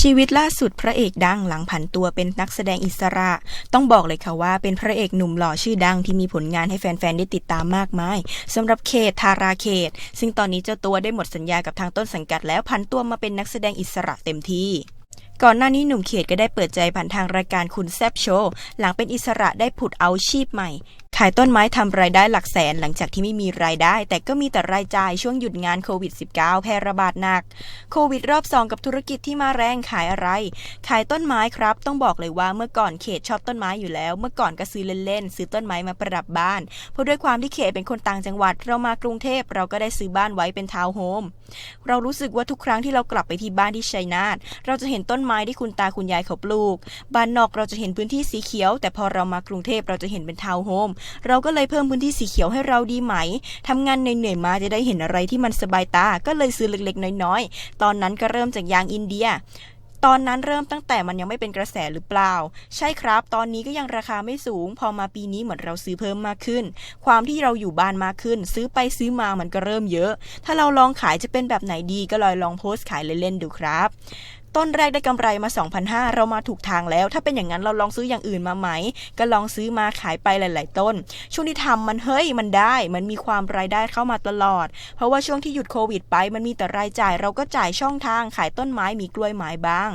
ชีวิตล่าสุดพระเอกดังหลังผันตัวเป็นนักแสดงอิสระ ต้องบอกเลยค่ะว่าเป็นพระเอกหนุ่มหล่อชื่อดังที่มีผลงานให้แฟน ๆ ได้ติดตามมากมายสำหรับเขตทาราเขต ซึ่งตอนนี้เจ้าตัวได้หมดสัญญากับทางต้นสังกัดแล้วผันตัวมาเป็นนักแสดงอิสระเต็มที่ก่อนหน้านี้หนุ่มเขตก็ได้เปิดใจผ่านทางรายการคุณแซบโชว์หลังเป็นอิสระได้ผุดเอาชีพใหม่ ขายต้นไม้ทำรายได้หลักแสนหลังจากที่ไม่มีรายได้ แต่ก็มีแต่รายจ่ายช่วงหยุดงานโควิด -19 แพร่ระบาดหนัก โควิดรอบ2กับธุรกิจที่มาแรงขายอะไร ขายต้นไม้ครับ ต้องบอกเลยว่าเมื่อก่อนเขตชอบต้นไม้อยู่แล้ว เมื่อก่อนก็ซื้อเล่นๆซื้อต้นไม้มาประดับบ้าน เพราะด้วยความที่เขตเป็นคนต่างจังหวัด เรามากรุงเทพเราก็ได้ซื้อบ้านไว้เป็นทาวน์โฮมเรารู้สึกว่าทุกครั้งที่เรากลับไปที่บ้านที่ชัยนาทเราจะเห็นต้นไม้ที่คุณตาคุณยายเขาปลูก บ้านนอกเราจะเห็นพื้นที่สีเขียว แต่พอเรามากรุงเทพเราจะเห็นเป็นทาวน์โฮมเราก็เลยเพิ่มพื้นที่สีเขียวให้เราดีไหมทำงานเหนื่อยๆมาจะได้เห็นอะไรที่มันสบายตา ก็เลยซื้อเล็กๆ น้อยๆ ตอนนั้นก็เริ่มจากยางอินเดียตอนนั้นเริ่มตั้งแต่มันยังไม่เป็นกระแสหรือเปล่า ใช่ครับ ตอนนี้ก็ยังราคาไม่สูง พอมาปีนี้เหมือนเราซื้อเพิ่มมากขึ้น ความที่เราอยู่บ้านมากขึ้น ซื้อไปซื้อมามันก็เริ่มเยอะ ถ้าเราลองขายจะเป็นแบบไหนดีก็ลอยลองโพสต์ขายเล่นๆดูครับ ต้นแรกได้กำไรมา 2,500 เรามาถูกทางแล้ว ถ้าเป็นอย่างนั้นเราลองซื้ออย่างอื่นมาไหม ก็ลองซื้อมาขายไปหลาย ๆ ต้น ช่วงที่ทำมันเฮ้ยมันได้ มันมีความรายได้เข้ามาตลอด เพราะว่าช่วงที่หยุดโควิดไป มันมีแต่รายจ่าย เราก็จ่ายช่องทางขายต้นไม้มีกล้วยไม้บ้าง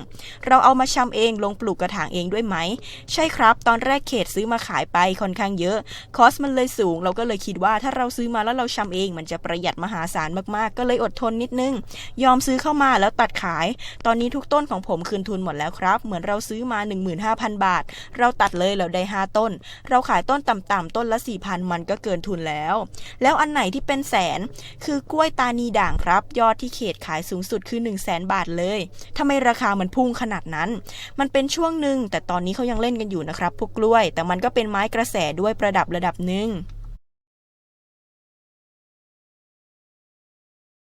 เราเอามาชำเองลงปลูกกระถางเองด้วยไหม ใช่ครับ ตอนแรกเขตซื้อมาขายไปค่อนข้างเยอะ คอสมันเลยสูง เราก็เลยคิดว่าถ้าเราซื้อมาแล้วเราชำเอง มันจะประหยัดมหาศาลมาก ๆ ก็เลยอดทนนิดนึง ยอมซื้อเข้ามาแล้วตัดขาย ตอนนี้ทุกต้นของผมคืนทุนหมดแล้วครับ เหมือนเราซื้อมา 15,000 บาท เราตัดเลยเราได้ 5 ต้น เราขายต้นต่ำๆต้นละ 4,000 มันก็เกินทุนแล้ว แล้วอันไหนที่เป็นแสน คือกล้วยตานีด่างครับ ยอดที่เขตขายสูงสุดคือ 1 0 0 0 0แสนบาทเลยทำไมราคามันพุ่งขนาดนั้น มันเป็นช่วงหนึ่งแต่ตอนนี้เขายังเล่นกันอยู่นะครับพวกกล้วย แต่มันก็เป็นไม้กระแสด้วยประดับระดับหนึ่ง